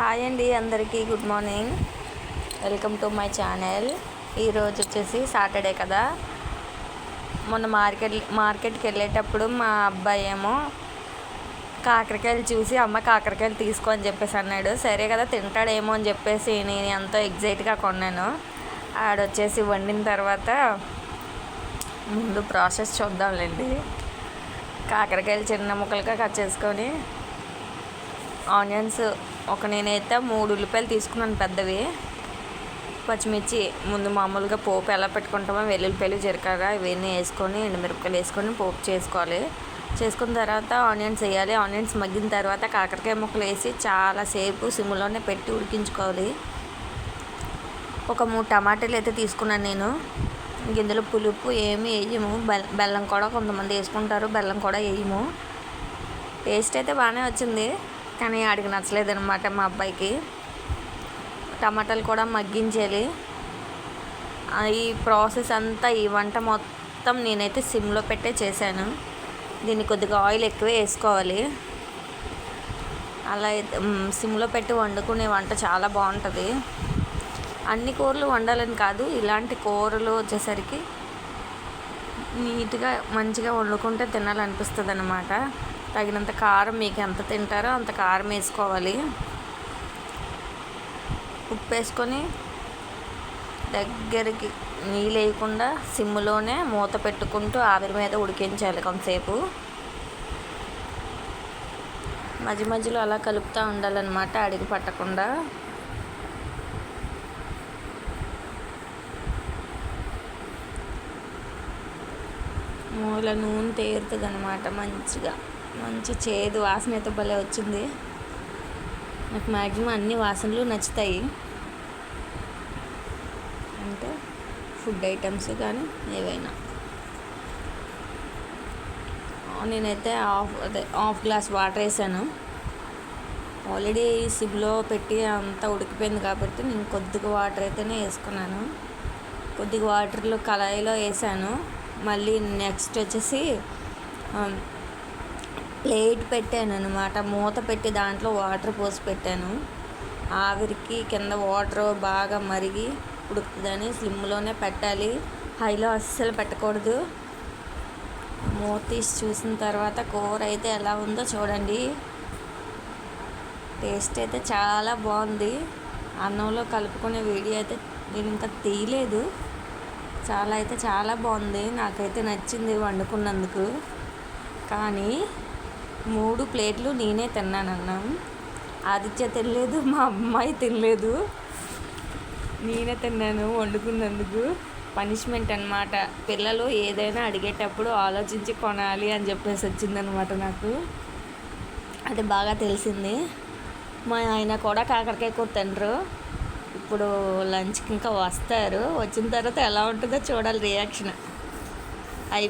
Hi అండి అందరికీ good morning. Welcome to my channel. ఈరోజు వచ్చేసి సాటర్డే కదా. మొన్న మార్కెట్ మార్కెట్కి వెళ్ళేటప్పుడు మా అబ్బాయి ఏమో కాకరకాయలు చూసి అమ్మ కాకరకాయలు తీసుకో అని చెప్పేసి అన్నాడు. సరే కదా తింటాడేమో అని చెప్పేసి నేను ఎంతో ఎగ్జైట్గా కొన్నాను. ఆడొచ్చేసి వండిన తర్వాత ముందు ప్రాసెస్ చూద్దాంలేండి. కాకరకాయలు చిన్న ముక్కలుగా కట్ చేసుకొని ఆనియన్స్ ఒక నేనైతే మూడు ఉల్లిపాయలు తీసుకున్నాను పెద్దవి. పచ్చిమిర్చి ముందు మామూలుగా పోపు ఎలా పెట్టుకుంటామో వెల్లుల్లిపాయలు జీలకర్ర ఇవన్నీ వేసుకొని ఎండుమిరపకాయలు వేసుకొని పోపు చేసుకోవాలి. చేసుకున్న తర్వాత ఆనియన్స్ వేయాలి. ఆనియన్స్ మగ్గిన తర్వాత కాకరకాయ ముక్కలు వేసి చాలాసేపు సిమ్లోనే పెట్టి ఉడికించుకోవాలి. ఒక మూడు టమాటాలు అయితే తీసుకున్నాను నేను. ఇందులో పులుపు ఏమి వేయము. బెల్లం కూడా కొంతమంది వేసుకుంటారు. బెల్లం కూడా వేయము. టేస్ట్ అయితే బాగానే వచ్చింది. కానీ ఆడికి నచ్చలేదు అనమాట మా అబ్బాయికి. టమాటాలు కూడా మగ్గించాలి ఈ ప్రాసెస్ అంతా ఈ వంట మొత్తం నేనైతే సిమ్లో పెట్టే చేశాను. దీన్ని కొద్దిగా ఆయిల్ ఎక్కువ వేసుకోవాలి. అలా సిమ్లో పెట్టి వండుకునే వంట చాలా బాగుంటుంది. అన్ని కూరలు వండాలని కాదు ఇలాంటి కూరలు వచ్చేసరికి నీట్గా మంచిగా వండుకుంటే తినాలనిపిస్తుంది అన్నమాట తగినంత కారం మీకు ఎంత తింటారో అంత కారం వేసుకోవాలి. ఉప్పు వేసుకొని దగ్గరికి నీళ్ళు వేయకుండా సిమ్లోనే మూత పెట్టుకుంటూ ఆవిరి మీద ఉడికించాలి కొంతసేపు. మధ్య మధ్యలో అలా కలుపుతూ ఉండాలన్నమాట అడిగి పట్టకుండా. మూల నూనె తేరుతుంది అనమాట మంచిగా. మంచి చేదు వాసన అయితే భలే వచ్చింది. నాకు మ్యాక్సిమం అన్ని వాసనలు నచ్చుతాయి. అంటే ఫుడ్ ఐటమ్స్ కానీ ఏవైనా. నేనైతే హాఫ్ అదే హాఫ్ గ్లాస్ వాటర్ వేసాను. ఆల్రెడీ సిబ్లో పెట్టి అంతా ఉడికిపోయింది కాబట్టి నేను కొద్దిగా వాటర్ అయితేనే వేసుకున్నాను. కొద్దిగా వాటర్లో కళాయిలో వేసాను. మళ్ళీ నెక్స్ట్ వచ్చేసి ప్లేట్ పెట్టాను అనమాట మూత పెట్టి దాంట్లో వాటర్ పోసి పెట్టాను. ఆవిరికి కింద వాటర్ బాగా మరిగి ఉడుకుతుందని స్లిమ్లోనే పెట్టాలి. హైలో అస్సలు పెట్టకూడదు. మూత తీసి చూసిన తర్వాత కూర అయితే ఎలా ఉందో చూడండి. టేస్ట్ అయితే చాలా బాగుంది. అన్నంలో కలుపుకునే వీడియో అయితే నేను ఇంకా తీయలేదు. చాలా అయితే చాలా బాగుంది. నాకైతే నచ్చింది వండుకున్నందుకు. కానీ మూడు ప్లేట్లు నేనే తిన్నానన్నా. ఆదిత్య తినలేదు మా అమ్మాయి తినలేదు. నేనే తిన్నాను వండుకున్నందుకు. పనిష్మెంట్ అనమాట పిల్లలు ఏదైనా అడిగేటప్పుడు ఆలోచించి కొనాలి అని చెప్పేసి వచ్చిందనమాట నాకు. అది బాగా తెలిసింది. మా ఆయన కూడా కాకరకాయ కూర తినరు. ఇప్పుడు లంచ్కి ఇంకా వస్తారు. వచ్చిన తర్వాత ఎలా ఉంటుందో చూడాలి రియాక్షన్. అయి